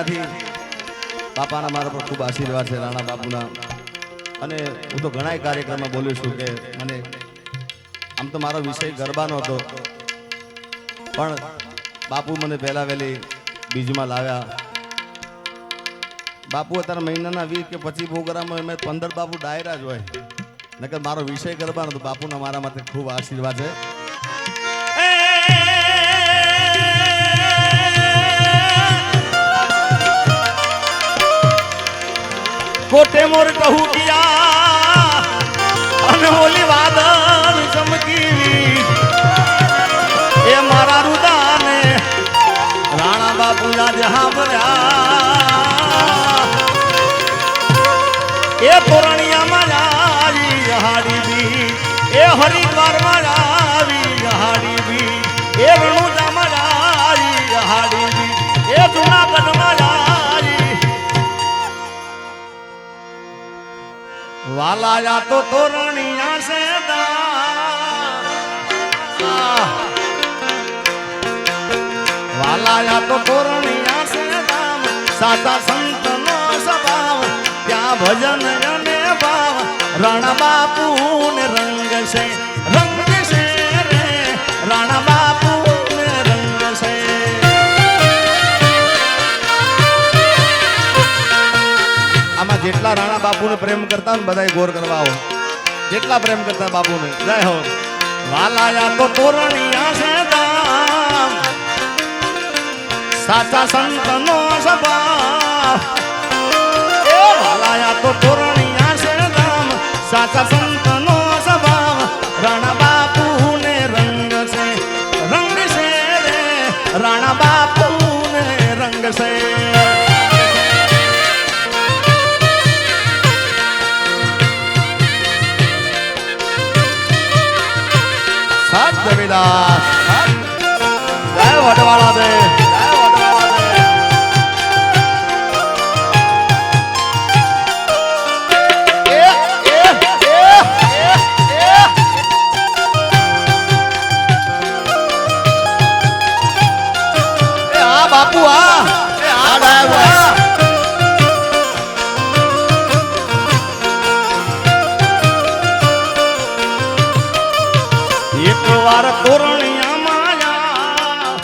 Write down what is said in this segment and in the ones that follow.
અહીંયાથી બાપાના મારા પર ખૂબ આશીર્વાદ છે રાણા બાપુના. અને હું તો ઘણાય કાર્યક્રમમાં બોલું છું કે મને આમ તો મારો વિષય ગરબાનો હતો. પણ બાપુ મને પહેલા વહેલી બીજમાં લાવ્યા. બાપુ અત્યારે મહિનાના વીસ કે પચીસ પ્રોગ્રામમાં અમે પંદર બાપુ ડાયરા જ હોય. નકર મારો વિષય ગરબાનો તો બાપુના મારા માટે ખૂબ આશીર્વાદ છે. કોટે મોર કહું ગયા. અનમોલી વાદળ ચમકી એ મારા રુદાને રાણા બાપુના જહા ભર્યા એ તોરણિયામાં આવી હાડી બી એ હરિદ્વારમાં આવી હાડી બી એ રણુજામાં વાલાયા તો તોરણિયા છે વાલાયા તો તોરણિયા છે દામ સાચા સંતનો સ્વભાવ, ત્યાં ભજન અને ભાવ. રાણા બાપુ ને રંગ છે રંગ છે રે. રાણા જેટલા રાણા બાપુને પ્રેમ કરતા ને બધાય ગોર કરવા આવો. જેટલા પ્રેમ કરતા બાપુને. જય હો. વાલાયા તો તોરણિયા છે દામ સાચા સંતનો સ્વભાવ. એ વાલાયા તો તોરણિયા છે દામ સાચા સંતનો સ્વભાવ. રાણા વિલાસ જય વડવાળા વાર તોરણિયા માયા.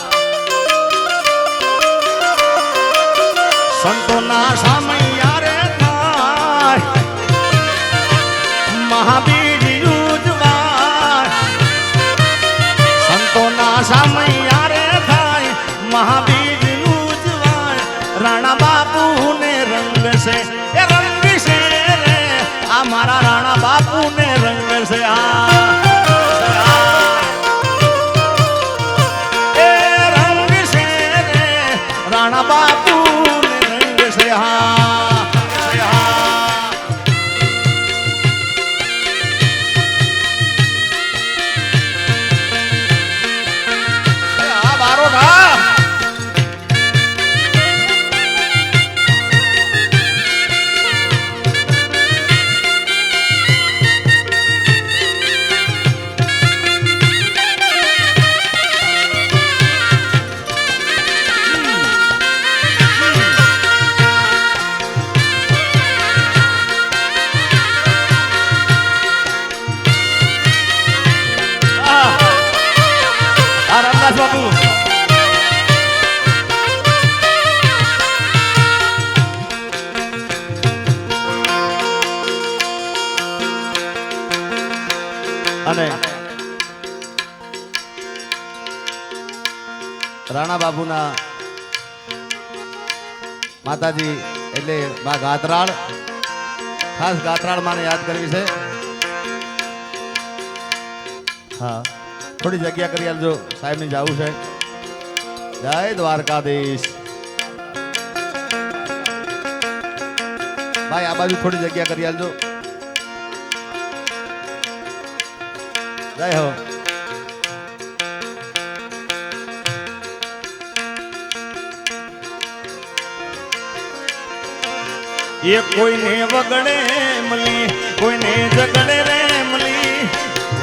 સંતોના માતાજી, એટલે મા ગાતરાળ. ખાસ ગાતરાળ માને યાદ કરવી છે. હા, થોડી જગ્યા કરી આલજો સાહેબ ને જવું છે. જય દ્વારકાધીશ. ભાઈ, આ બાજુ થોડી જગ્યા કરી આલજો. જય હો. એ કોઈને વગડે મલી કોઈને જગડે રે મલી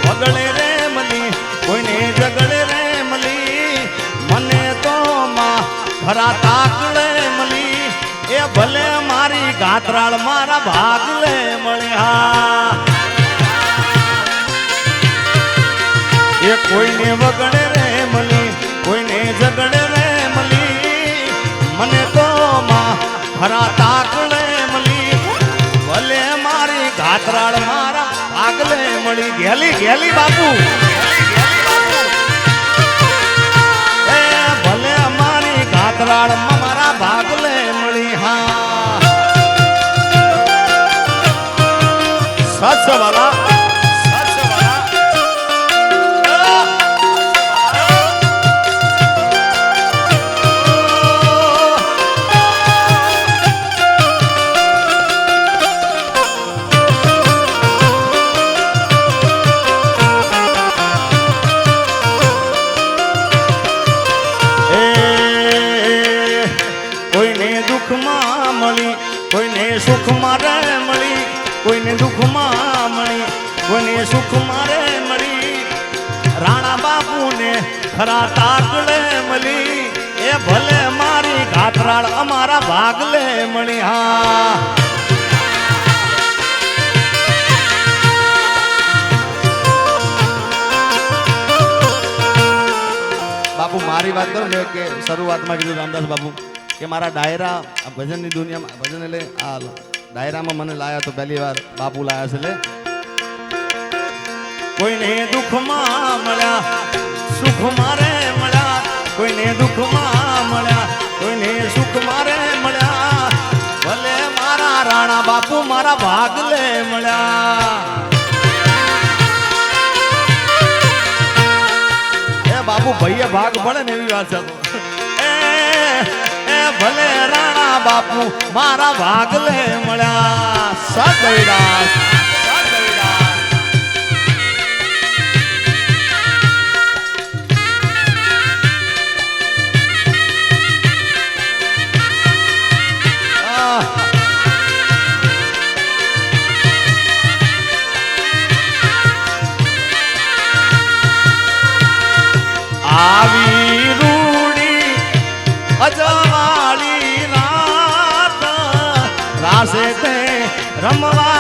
વગડે રે મલી કોઈને જગડે રે મલી મને તો માં ખરા તાકડે મલી એ ભલે મારી ગાતરાળ મારા ભાગલે મળ્યા. એ કોઈને વગડે રે મલી કોઈને જગડે રે મલી મને તો માં ખરા ભાગલે મળી ઘેલી ઘેલી બાપુ. દુઃખમાં મળી, કોઈને સુખમાં રે મળી, કોઈને દુઃખમાં મળી, કોઈને સુખમાં રે મળી. રાણા બાપુને ખરા તાકડે મળી, એ ભલે મારી ઘાતરાળ અમારા ભાગલે મળી, હા. બાપુ, મારી વાત કરો ને, કે શરૂઆતમાં કીધું રામદાસ બાપુ. કે મારા ડાયરા ભજનની દુનિયામાં, ભજન એટલે આ ડાયરામાં મને લાયા તો પહેલી વાર બાપુ લાયા છે કોઈને દુઃખમાં મળ્યા સુખ મારે મળ્યા, કોઈને દુઃખમાં મળ્યા, કોઈને સુખ મારે મળ્યા, ભલે મારા રાણા બાપુ મારા ભાગલે મળ્યા. એ બાપુ ભાઈએ ભાગ પડે ને એવી વાત છે. ભલે રાણા બાપુ મારા ભાગલે મળ્યા. સદૈરાસ રમવાની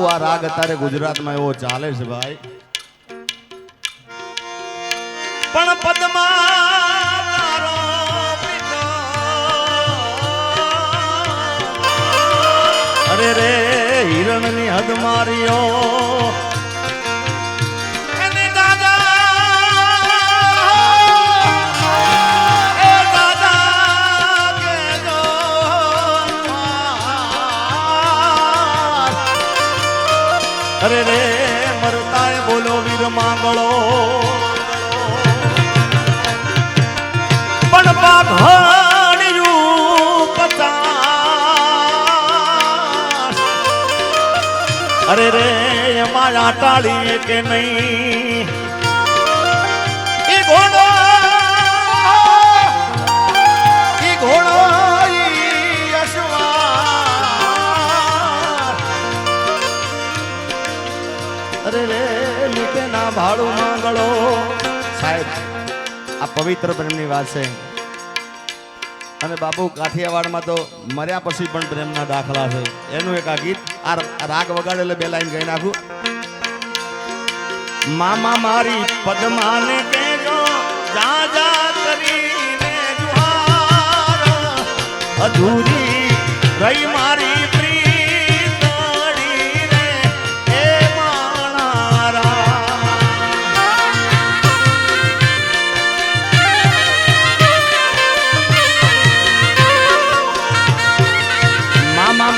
બાપુ આ રાગ અત્યારે ગુજરાતમાં એવો ચાલે છે ભાઈ. પણ પદમા અરે રે હિરણની હદ માર્યો. એમાં આટાળી કે નહીં? માંગળો. સાહેબ, આ પવિત્ર પ્રેમની વાત છે. અને બાપુ કાઠિયાવાડમાં તો મર્યા પછી પણ પ્રેમના દાખલા છે. એનું એક આ ગીત, આ રાગ વગાડે એટલે બે લાઈન ગઈ નાખું. મામા મારી પદ્માને કહેજો જા જા કરીને જુહાર. અધૂરી રહી મારી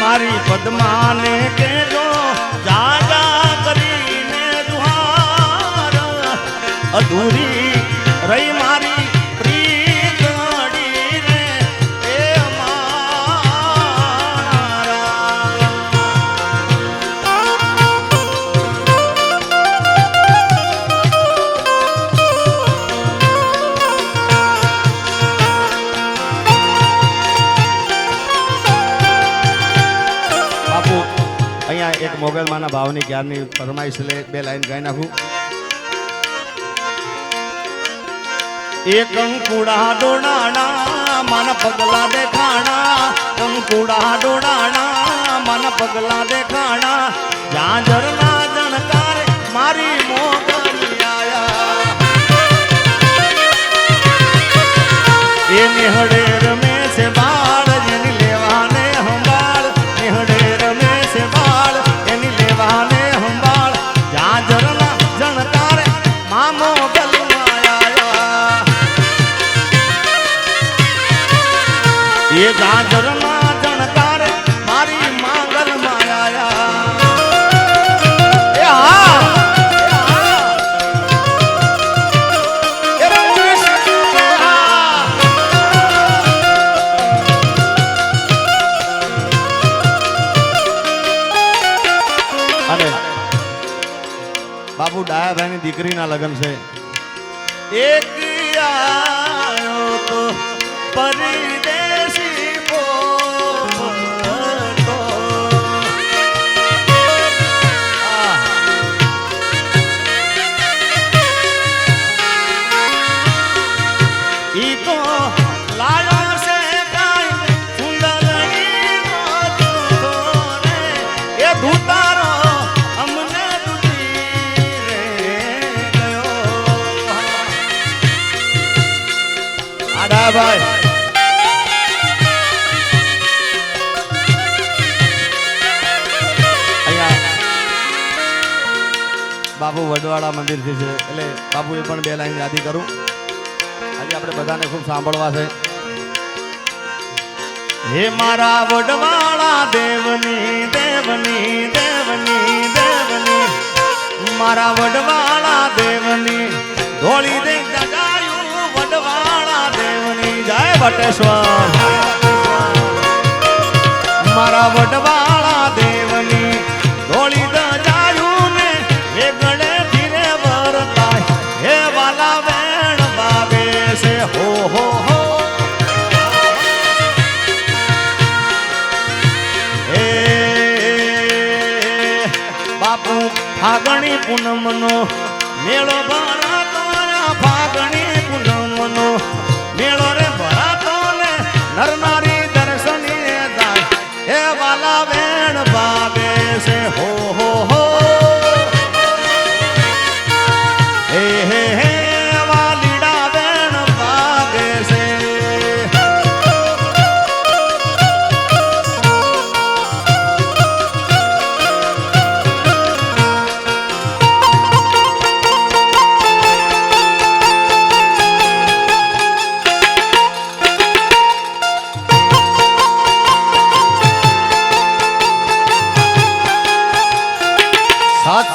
મારી પદ્માને અધૂરી રહી મારી મોગલમાના ભાવની જ્ઞાનની ફરમાઈશ લે બે લાઈન ગાઈ નાખું. એક અંકુડા ડોડાણા મન પગલા દેખાણા. અંકુડા ડોડાણા મન પગલા દેખાણા. જાજરના જણકાર મારી મોગલી દીકરીના લગ્ન છે. એક આયો તો પરદેશી અહીંયા બાપુ વડવાડા મંદિરથી છે. એટલે બાપુએ પણ બે લાઈન યાદી કરું. આજે આપણે બધાને ખૂબ સાંભળવા છે. હે મારા વડવાળા દેવની દેવની દેવની દેવની. મારા વડવાળા વટેશ્વર મારા વડવાળા દેવની ગોળી દજાયું ને વેગળે ધીરે વરતાય. હે બાપુ, ફાગણી પૂનમનો મેળો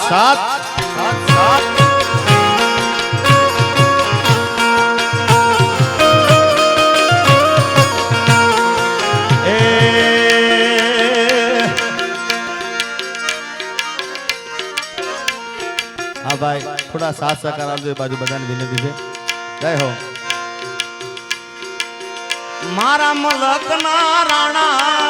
સાત. હા ભાઈ, થોડા સાથ સહકાર આપજો બાજુ બધાને વિનંતી છે. જય હો. મારા મલકના રાણા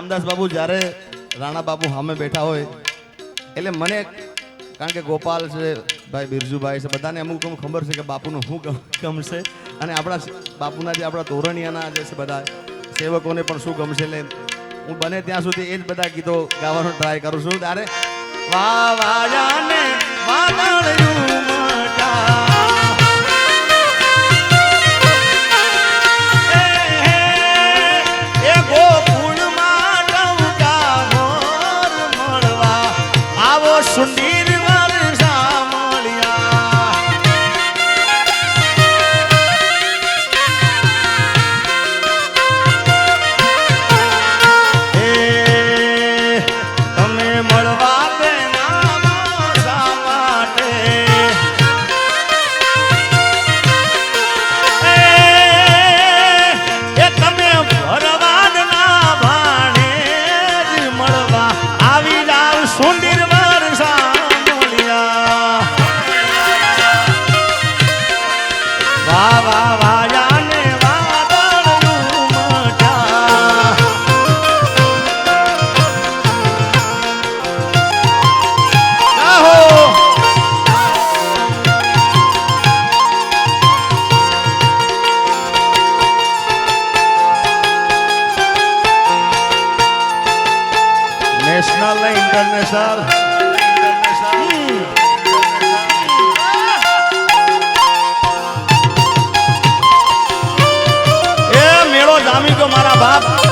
રામદાસ બાબુ જ્યારે રાણા બાબુ સામે બેઠા હોય, એટલે મને કારણ કે ગોપાલ છે, ભાઈ બિરજુભાઈ છે, બધાને અમુક અમુક ખબર છે કે બાપુનું શું ગમશે અને આપણા બાપુના જે આપણા તોરણિયાના જે છે બધા, સેવકોને પણ શું ગમશે એટલે હું બને ત્યાં સુધી એ જ બધા ગીતો ગાવાનો ટ્રાય કરું છું. ત્યારે વાહ વાયાને વાદળિયું મટા નેશનલ ને ઇન્ટરનેશનલ એ મેળો જામી ગયો મારા બાપ.